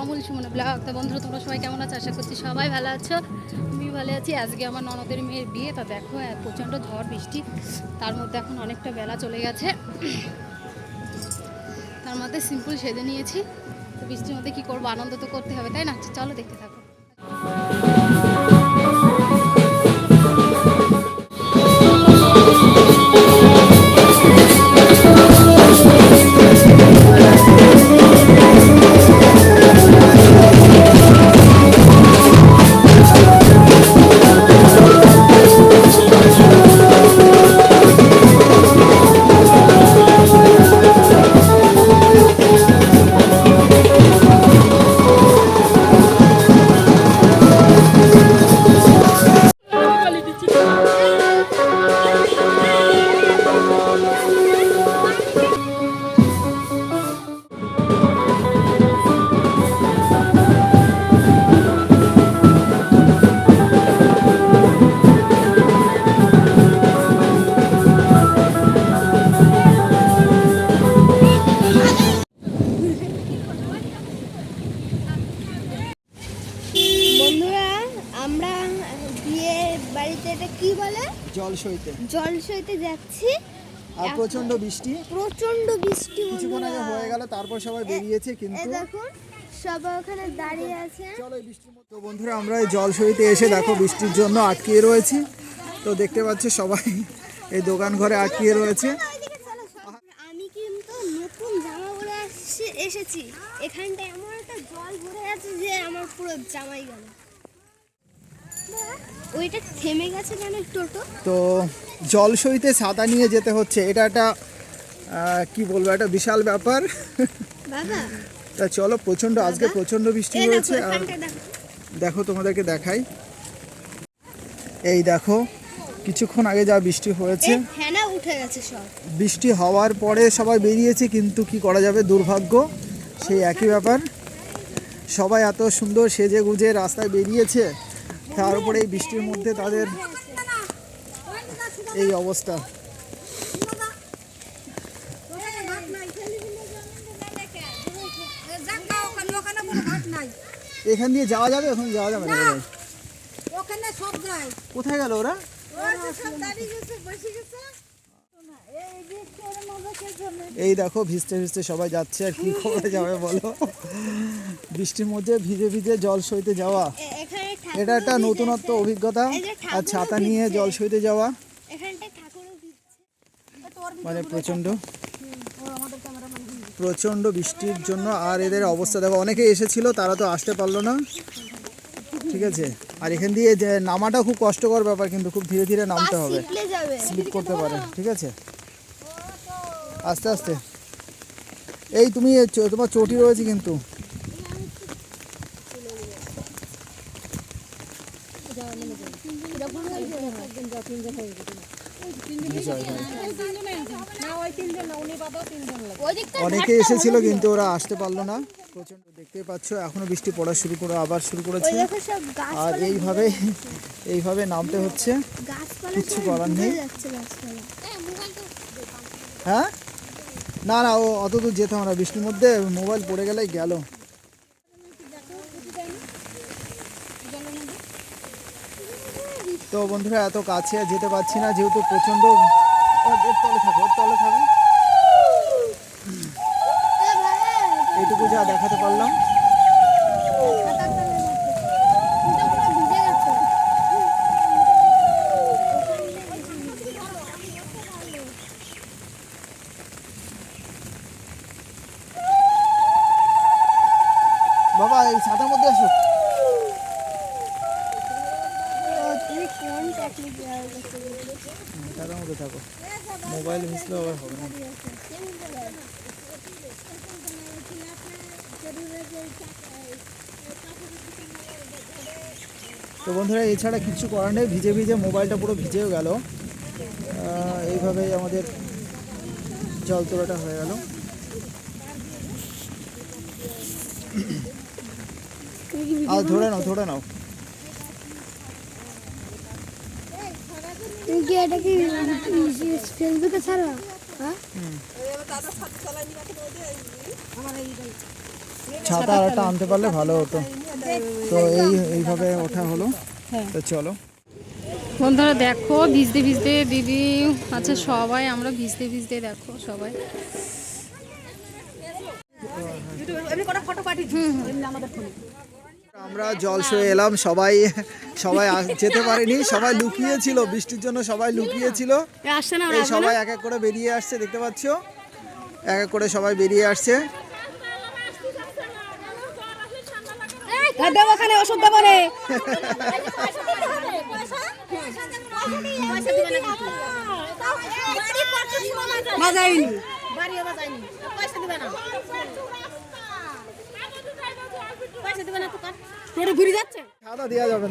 অমূল Suman blog. তো বন্ধুরা, তোমরা সবাই কেমন আছো? আশা করছি সবাই ভালো আছো। আমি ভালো আছি। আজকে আমার ননদের মেয়ের বিয়ে। তা দেখো প্রচণ্ড ঝড় বৃষ্টি। তার মধ্যে এখন অনেকটা বেলা চলে গেছে। তার মধ্যে সিম্পল সেজে নিয়েছি। তো বৃষ্টির মধ্যে কী করব? আনন্দ তো করতে হবে, তাই না? চলো দেখতে থাকো। জল সইতে জল সইতে যাচ্ছি। আর প্রচণ্ড বৃষ্টি? প্রচণ্ড বৃষ্টি কিছুক্ষণ আগে হয়ে গেল তারপর সবাই বেরিয়েছে কিন্তু। দেখুন সবাই ওখানে দাঁড়িয়ে আছে। চলো বৃষ্টির মধ্যে। তো বন্ধুরা আমরা এই জল সইতে এসে দেখো বৃষ্টির জন্য আটকিয়ে রয়েছি। তো দেখতে পাচ্ছি সবাই এই দোকান ঘরে আটকিয়ে রয়েছে। আমি কিন্তু নতুন জামা পরে এসেছি। এখানটা এমন একটা জল ভরে আছে যে আমার পুরো জামাই গেল। ওইটা থেমে গেছে কেন টোটো তো জল সইতে ছাতা নিয়ে যেতে হচ্ছে। এটা একটা কি বলব একটা বিশাল ব্যাপার। বাবা। তা চলো প্রচণ্ড আজকে প্রচণ্ড বৃষ্টি হয়েছে আর দেখো। তোমাদেরকে দেখাই। এই দেখো কিছুক্ষণ আগে যা বৃষ্টি হয়েছে বৃষ্টি হওয়ার পরে সবাই বেরিয়েছে কিন্তু কি করা যাবে? দুর্ভাগ্য সেই একই ব্যাপার। সবাই এত সুন্দর সেজে গুজে রাস্তায় বেরিয়েছে। তার উপরে এই বৃষ্টির মধ্যে তাদের এই অবস্থা। এখান দিয়ে যাওয়া যাবে? এখন যাওয়া যাবে না ওখানে সব যায়। কোথায় গেল ওরা? এই দেখো ভিজতে ভিজতে সবাই যাচ্ছে। আর কি করে যাবে বলো? বৃষ্টির মধ্যে ভিজে ভিজে জল সইতে যাওয়া। এটা একটা নতুনত্ব অভিজ্ঞতা। আর ছাতা নিয়ে জল সইতে যাওয়া। মানে ক্যামেরাম্যান প্রচণ্ড বৃষ্টির জন্য আর এদের অবস্থা দেখো অনেকে এসেছিল তারা তো আসতে পারল না। ঠিক আছে? আর এখান দিয়ে যে নামাটা খুব কষ্টকর ব্যাপার কিন্তু খুব ধীরে ধীরে নামতে হবে। স্লিপ করতে পারে। ঠিক আছে? আস্তে আস্তে। এই তুমি তোমার চটি রয়েছে কিন্তু। অনেকে এসেছিল কিন্তু ওরা আসতে পারল না। প্রচণ্ড দেখতে পাচ্ছ এখনও বৃষ্টি পড়া শুরু করে আবার শুরু করেছে। আর এইভাবে এইভাবে নামতে হচ্ছে। কিচ্ছু করার নেই। হ্যাঁ? না না ও অত দূর যেতে হবে না। বৃষ্টির মধ্যে মোবাইল পড়ে গেলেই গেল। তো বন্ধুরা এত কাছে যেতে পারছি না যেহেতু এর তলে এইটুকু যা দেখাতে পারলাম বাবা এই ছাতার মধ্যে আসো তুমি কোন টেকনিক ব্যবহার করছ হুম, ছাতার মধ্যে থাকো মোবাইল মিশলে আবার হবে না তো বন্ধুরা এছাড়া কিছু করার নেই। ভিজে ভিজে মোবাইলটা পুরো ভিজেও গেল। এইভাবেই আমাদের জল তোলাটা হয়ে গেল। আর ধরে নাও ধরে নাও। ফেসবুকে ছাড়বা হ্যাঁ? আমার ছাতা আর একটা আনতে পারলে ভালো হতো। তো এই এইভাবে ওঠা হলো। হ্যাঁ। তো চলো। বন্ধুরা দেখো ভিজতে ভিজতে দিদি আচ্ছা সবাই আমরা ভিজতে ভিজতে দেখো সবাই। আমরা জল শুয়ে এলাম সবাই সবাই যেতে পারেনি সবাই লুকিয়েছিল বৃষ্টির জন্য সবাই লুকিয়েছিল। এই সবাই এক এক করে বেরিয়ে আসছে দেখতে পাচ্ছ? এক এক করে সবাই বেরিয়ে আসছে। দেবো ওখানে ওষুধ দেবো না। দেওয়া যাবে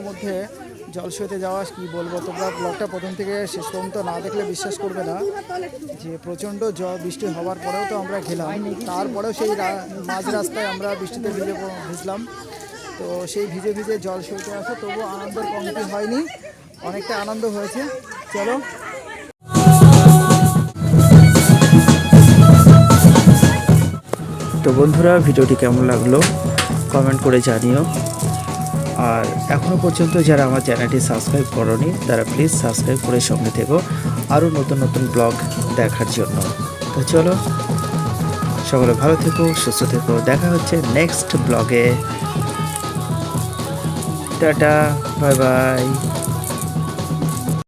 অসুবিধার মধ্যে জলসইতে যাওয়া, কি বলব? তোমরা ব্লগটা প্রথম থেকে শেষ পর্যন্ত না দেখলে বিশ্বাস করবে না। যে প্রচণ্ড জল বৃষ্টি হওয়ার পরেও তো আমরা গেলাম। তারপরেও সেই মাঝ রাস্তায় আমরা বৃষ্টিতে ভিজে ভিজলাম। তো সেই ভিজে ভিজে জল সইতে আসে, তবুও আনন্দের কমতি হয়নি। অনেকটা আনন্দ হয়েছে। চলো। তো বন্ধুরা, ভিডিওটি কেমন লাগল? কমেন্ট করে জানিও। আর এখনও পর্যন্ত যারা আমার চ্যানেলটি সাবস্ক্রাইব করনি, তারা প্লিজ সাবস্ক্রাইব করে সঙ্গে থেকো। আরও নতুন নতুন ব্লগ দেখার জন্য। তো চলো, সকলে ভালো থেকো, সুস্থ থেকো। দেখা হচ্ছে নেক্সট ব্লগে টাটা বাই বাই